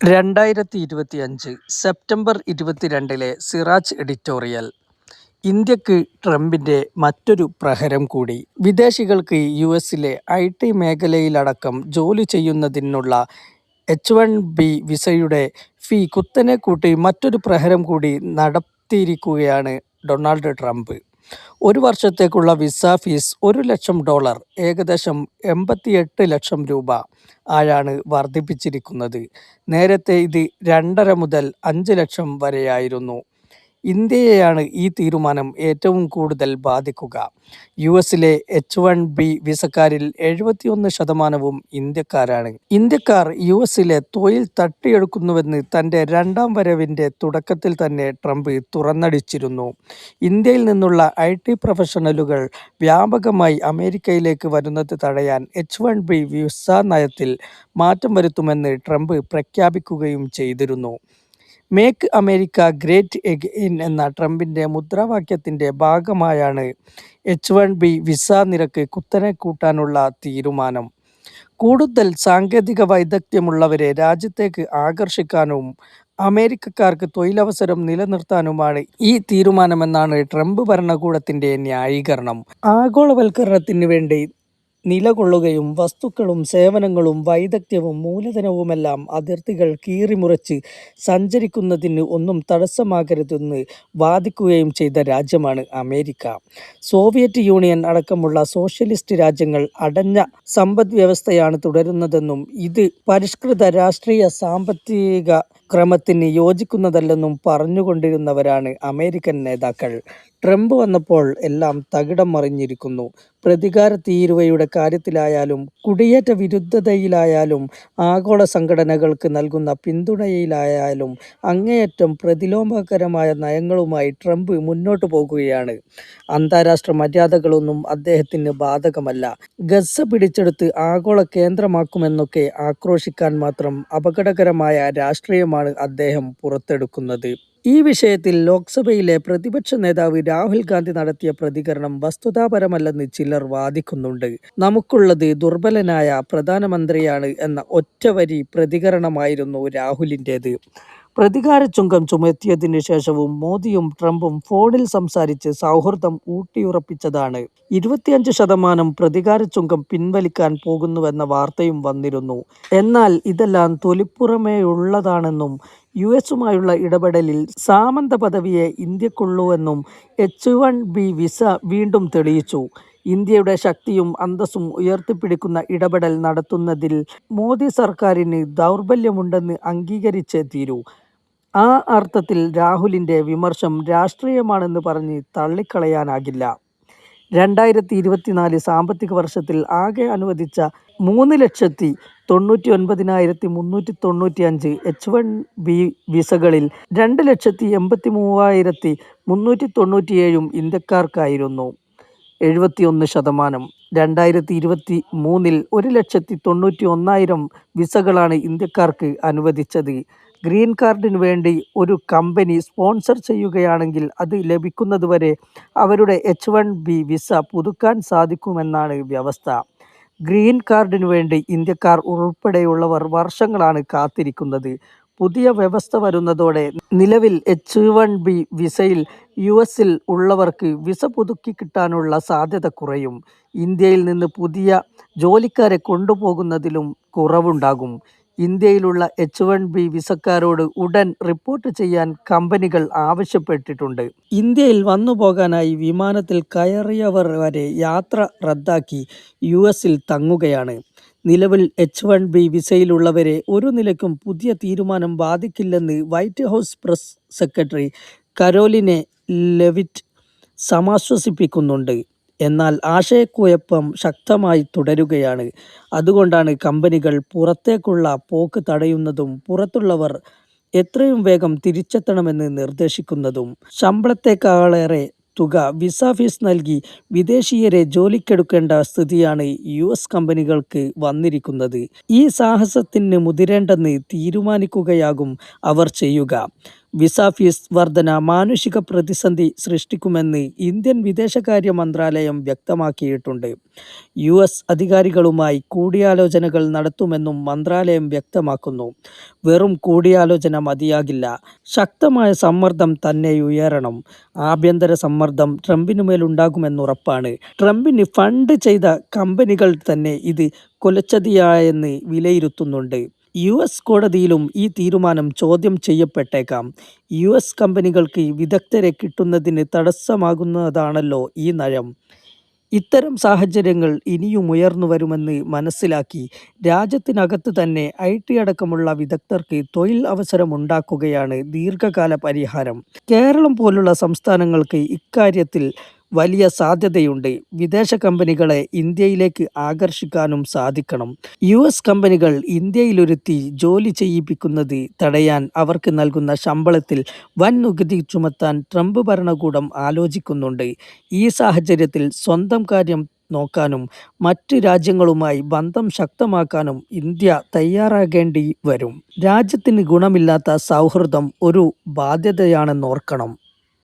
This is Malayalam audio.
രണ്ടായിരത്തി ഇരുപത്തി അഞ്ച് സെപ്റ്റംബർ ഇരുപത്തിരണ്ടിലെ സിറാജ് എഡിറ്റോറിയൽ. ഇന്ത്യയ്ക്ക് ട്രംപിന്റെ മറ്റൊരു പ്രഹരം കൂടി. വിദേശികൾക്ക് യു എസിലെ ഐ ടി മേഖലയിലടക്കം ജോലി ചെയ്യുന്നതിനുള്ള എച്ച് വൺ ബി വിസയുടെ ഫീ കുത്തനെ കൂട്ടി മറ്റൊരു പ്രഹരം കൂടി നടത്തിയിരിക്കുകയാണ് ഡൊണാൾഡ് ട്രംപ്. ഒരു വർഷത്തേക്കുള്ള വിസ ഫീസ് ഒരു ലക്ഷം ഡോളർ ഏകദേശം എൺപത്തിയെട്ട് ലക്ഷം രൂപ ആയാണ് വർദ്ധിപ്പിച്ചിരിക്കുന്നത്. നേരത്തെ ഇത് രണ്ടര മുതൽ അഞ്ച് ലക്ഷം വരെയായിരുന്നു. ഇന്ത്യയെയാണ് ഈ തീരുമാനം ഏറ്റവും കൂടുതൽ ബാധിക്കുക. യു എസിലെ എച്ച് വൺ ബി വിസക്കാരിൽ എഴുപത്തിയൊന്ന് ശതമാനവും ഇന്ത്യക്കാരാണ്. ഇന്ത്യക്കാർ യു എസിലെ തൊഴിൽ തട്ടിയെടുക്കുന്നുവെന്ന് തന്റെ രണ്ടാം വരവിന്റെ തുടക്കത്തിൽ തന്നെ ട്രംപ് തുറന്നടിച്ചിരുന്നു. ഇന്ത്യയിൽ നിന്നുള്ള ഐ ടി പ്രൊഫഷണലുകൾ വ്യാപകമായി അമേരിക്കയിലേക്ക് വരുന്നത് തടയാൻ എച്ച് വൺ ബി വിസ നയത്തിൽ മാറ്റം വരുത്തുമെന്ന് ട്രംപ് പ്രഖ്യാപിക്കുകയും ചെയ്തിരുന്നു. മേക്ക് അമേരിക്ക ഗ്രേറ്റ് എഗെയിൻ എന്ന ട്രംപിന്റെ മുദ്രാവാക്യത്തിന്റെ ഭാഗമായാണ് എച്ച് വൺ ബി വിസ നിരക്ക് കുത്തനെ കൂട്ടാനുള്ള തീരുമാനം. കൂടുതൽ സാങ്കേതിക വൈദഗ്ധ്യമുള്ളവരെ രാജ്യത്തേക്ക് ആകർഷിക്കാനും അമേരിക്കക്കാർക്ക് തൊഴിലവസരം നിലനിർത്താനുമാണ് ഈ തീരുമാനമെന്നാണ് ട്രംപ് ഭരണകൂടത്തിന്റെ ന്യായീകരണം. ആഗോളവൽക്കരണത്തിന് വേണ്ടി നിലകൊള്ളുകയും വസ്തുക്കളും സേവനങ്ങളും വൈദഗ്ധ്യവും മൂലധനവുമെല്ലാം അതിർത്തികൾ കീറിമുറിച്ച് സഞ്ചരിക്കുന്നതിന് ഒന്നും തടസ്സമാകരുതെന്ന് വാദിക്കുകയും ചെയ്ത രാജ്യമാണ് അമേരിക്ക. സോവിയറ്റ് യൂണിയൻ അടക്കമുള്ള സോഷ്യലിസ്റ്റ് രാജ്യങ്ങൾ അടഞ്ഞ സമ്പദ്വ്യവസ്ഥയാണ് തുടരുന്നതെന്നും ഇത് പരിഷ്കൃത രാഷ്ട്രീയ സാമ്പത്തിക ക്രമത്തിന് യോജിക്കുന്നതല്ലെന്നും പറഞ്ഞുകൊണ്ടിരുന്നവരാണ് അമേരിക്കൻ നേതാക്കൾ. ട്രംപ് വന്നപ്പോൾ എല്ലാം തകിടം മറിഞ്ഞിരിക്കുന്നു. പ്രതികാര തീരുവയുടെ കാര്യത്തിലായാലും കുടിയേറ്റ വിരുദ്ധതയിലായാലും ആഗോള സംഘടനകൾക്ക് നൽകുന്ന പിന്തുണയിലായാലും അങ്ങേയറ്റം പ്രതിലോമകരമായ നയങ്ങളുമായി ട്രംപ് മുന്നോട്ടു പോകുകയാണ്. അന്താരാഷ്ട്ര മര്യാദകളൊന്നും അദ്ദേഹത്തിന് ബാധകമല്ല. ഗസ പിടിച്ചെടുത്ത് ആഗോള കേന്ദ്രമാക്കുമെന്നൊക്കെ ആക്രോശിക്കാൻ മാത്രം അപകടകരമായ രാഷ്ട്രീയമാണ് അദ്ദേഹം പുറത്തെടുക്കുന്നത്. ഈ വിഷയത്തിൽ ലോക്സഭയിലെ പ്രതിപക്ഷ നേതാവ് രാഹുൽ ഗാന്ധി നടത്തിയ പ്രതികരണം വസ്തുതാപരമല്ലെന്ന് ചിലർ വാദിക്കുന്നുണ്ട്. നമുക്കുള്ളത് ദുർബലനായ പ്രധാനമന്ത്രിയാണ് എന്ന ഒറ്റവരി പ്രതികരണമായിരുന്നു രാഹുലിന്റേത്. പ്രതികാര ചുങ്കം ചുമത്തിയതിനു ശേഷവും മോദിയും ട്രംപും ഫോണിൽ സംസാരിച്ച് സൗഹൃദം ഊട്ടിയുറപ്പിച്ചതാണ്. ഇരുപത്തിയഞ്ച് ശതമാനം പ്രതികാര ചുങ്കം പിൻവലിക്കാൻ പോകുന്നുവെന്ന വാർത്തയും വന്നിരുന്നു. എന്നാൽ ഇതെല്ലാം തൊലിപ്പുറമേയുള്ളതാണെന്നും യു എസുമായുള്ള ഇടപെടലിൽ സാമന്ത പദവിയെ ഇന്ത്യക്കുള്ളൂവെന്നും എച്ച് വൺ ബി വിസ വീണ്ടും തെളിയിച്ചു. ഇന്ത്യയുടെ ശക്തിയും അന്തസ്സും ഉയർത്തിപ്പിടിക്കുന്ന ഇടപെടൽ നടത്തുന്നതിൽ മോദി സർക്കാരിന് ദൗർബല്യമുണ്ടെന്ന് അംഗീകരിച്ചേ തീരൂ. ആ അർത്ഥത്തിൽ രാഹുലിന്റെ വിമർശം രാഷ്ട്രീയമാണെന്ന് പറഞ്ഞ് തള്ളിക്കളയാനാകില്ല. രണ്ടായിരത്തി ഇരുപത്തിനാല് സാമ്പത്തിക വർഷത്തിൽ ആകെ അനുവദിച്ച മൂന്ന് ലക്ഷത്തി തൊണ്ണൂറ്റി ഒൻപതിനായിരത്തി മുന്നൂറ്റി തൊണ്ണൂറ്റി അഞ്ച് എച്ച് വൺ ബി വിസകളിൽ രണ്ട് ലക്ഷത്തി എൺപത്തി മൂവായിരത്തി മുന്നൂറ്റി തൊണ്ണൂറ്റിയേഴും ഇന്ത്യക്കാർക്കായിരുന്നു. എഴുപത്തിയൊന്ന് ശതമാനം. രണ്ടായിരത്തി ഇരുപത്തി മൂന്നിൽ ഒരു ലക്ഷത്തി തൊണ്ണൂറ്റി ഒന്നായിരം വിസകളാണ് ഇന്ത്യക്കാർക്ക് അനുവദിച്ചത്. ഗ്രീൻ കാർഡിന് വേണ്ടി ഒരു കമ്പനി സ്പോൺസർ ചെയ്യുകയാണെങ്കിൽ അത് ലഭിക്കുന്നതുവരെ അവരുടെ എച്ച് വൺ ബി വിസ പുതുക്കാൻ സാധിക്കുമെന്നാണ് വ്യവസ്ഥ. ഗ്രീൻ കാർഡിന് വേണ്ടി ഇന്ത്യക്കാർ ഉൾപ്പെടെയുള്ളവർ വർഷങ്ങളാണ് കാത്തിരിക്കുന്നത്. പുതിയ വ്യവസ്ഥ വരുന്നതോടെ നിലവിൽ എച്ച് വൺ ബി വിസയിൽ യു എസിൽ ഉള്ളവർക്ക് വിസ പുതുക്കി കിട്ടാനുള്ള സാധ്യത കുറയും. ഇന്ത്യയിൽ നിന്ന് പുതിയ ജോലിക്കാരെ കൊണ്ടുപോകുന്നതിലും കുറവുണ്ടാകും. ഇന്ത്യയിലുള്ള എച്ച് വൺ ബി വിസക്കാരോട് ഉടൻ റിപ്പോർട്ട് ചെയ്യാൻ കമ്പനികൾ ആവശ്യപ്പെട്ടിട്ടുണ്ട്. ഇന്ത്യയിൽ വന്നു പോകാനായി വിമാനത്തിൽ കയറിയവർ വരെ യാത്ര റദ്ദാക്കി യു എസിൽ തങ്ങുകയാണ്. നിലവിൽ എച്ച് വൺ ബി വിസയിലുള്ളവരെ ഒരു നിലയ്ക്കും പുതിയ തീരുമാനം ബാധിക്കില്ലെന്ന് White House press secretary Karoline Leavitt സമാശ്വസിപ്പിക്കുന്നുണ്ട്. എന്നാൽ ആശയക്കുഴപ്പം ശക്തമായി തുടരുകയാണ്. അതുകൊണ്ടാണ് കമ്പനികൾ പുറത്തേക്കുള്ള പോക്ക് തടയുന്നതും പുറത്തുള്ളവർ എത്രയും വേഗം തിരിച്ചെത്തണമെന്ന് നിർദ്ദേശിക്കുന്നതും. ശമ്പളത്തെക്കാളേറെ തുക വിസ ഫീസ് നൽകി വിദേശീയരെ ജോലിക്കെടുക്കേണ്ട സ്ഥിതിയാണ് യു എസ് കമ്പനികൾക്ക് വന്നിരിക്കുന്നത്. ഈ സാഹസത്തിന് മുതിരേണ്ടെന്ന് തീരുമാനിക്കുകയാകും അവർ ചെയ്യുക. വിസ ഫീസ് വർധന മാനുഷിക പ്രതിസന്ധി സൃഷ്ടിക്കുമെന്ന് ഇന്ത്യൻ വിദേശകാര്യ മന്ത്രാലയം വ്യക്തമാക്കിയിട്ടുണ്ട്. യു. എസ് അധികാരികളുമായി കൂടിയാലോചനകൾ നടത്തുമെന്നും മന്ത്രാലയം വ്യക്തമാക്കുന്നു. വെറും കൂടിയാലോചന മതിയാകില്ല, ശക്തമായ സമ്മർദ്ദം തന്നെ ഉയരണം ആഭ്യന്തര സമ്മർദ്ദം ട്രംപിനുമേലുണ്ടാകുമെന്നുറപ്പാണ്. ട്രംപിന് ഫണ്ട് ചെയ്ത കമ്പനികൾ തന്നെ ഇത് കൊലച്ചതിയായെന്ന് വിലയിരുത്തുന്നുണ്ട്. യു. എസ് കോടതിയിലും ഈ തീരുമാനം ചോദ്യം ചെയ്യപ്പെട്ടേക്കാം. യു. എസ് കമ്പനികൾക്ക് വിദഗ്ധരെ കിട്ടുന്നതിന് തടസ്സമാകുന്നതാണല്ലോ ഈ നയം. ഇത്തരം സാഹചര്യങ്ങൾ ഇനിയും ഉയർന്നു വരുമെന്ന് മനസ്സിലാക്കി രാജ്യത്തിനകത്ത് തന്നെ ഐ ടി അടക്കമുള്ള വിദഗ്ധർക്ക് തൊഴിൽ അവസരമുണ്ടാക്കുകയാണ് ദീർഘകാല പരിഹാരം. കേരളം പോലുള്ള സംസ്ഥാനങ്ങൾക്ക് ഇക്കാര്യത്തിൽ വലിയ സാധ്യതയുണ്ട്. വിദേശ കമ്പനികളെ ഇന്ത്യയിലേക്ക് ആകർഷിക്കാനും സാധിക്കണം. യു. എസ് കമ്പനികൾ ഇന്ത്യയിലൊരുത്തി ജോലി ചെയ്യിപ്പിക്കുന്നത് തടയാൻ അവർക്ക് നൽകുന്ന ശമ്പളത്തിൽ വൻ നികുതി ചുമത്താൻ ട്രംപ് ഭരണകൂടം ആലോചിക്കുന്നുണ്ട്. ഈ സാഹചര്യത്തിൽ സ്വന്തം കാര്യം നോക്കാനും മറ്റ് രാജ്യങ്ങളുമായി ബന്ധം ശക്തമാക്കാനും ഇന്ത്യ തയ്യാറാകേണ്ടി വരും. രാജ്യത്തിന് ഗുണമില്ലാത്ത സൗഹൃദം ഒരു ബാധ്യതയാണെന്നോർക്കണം.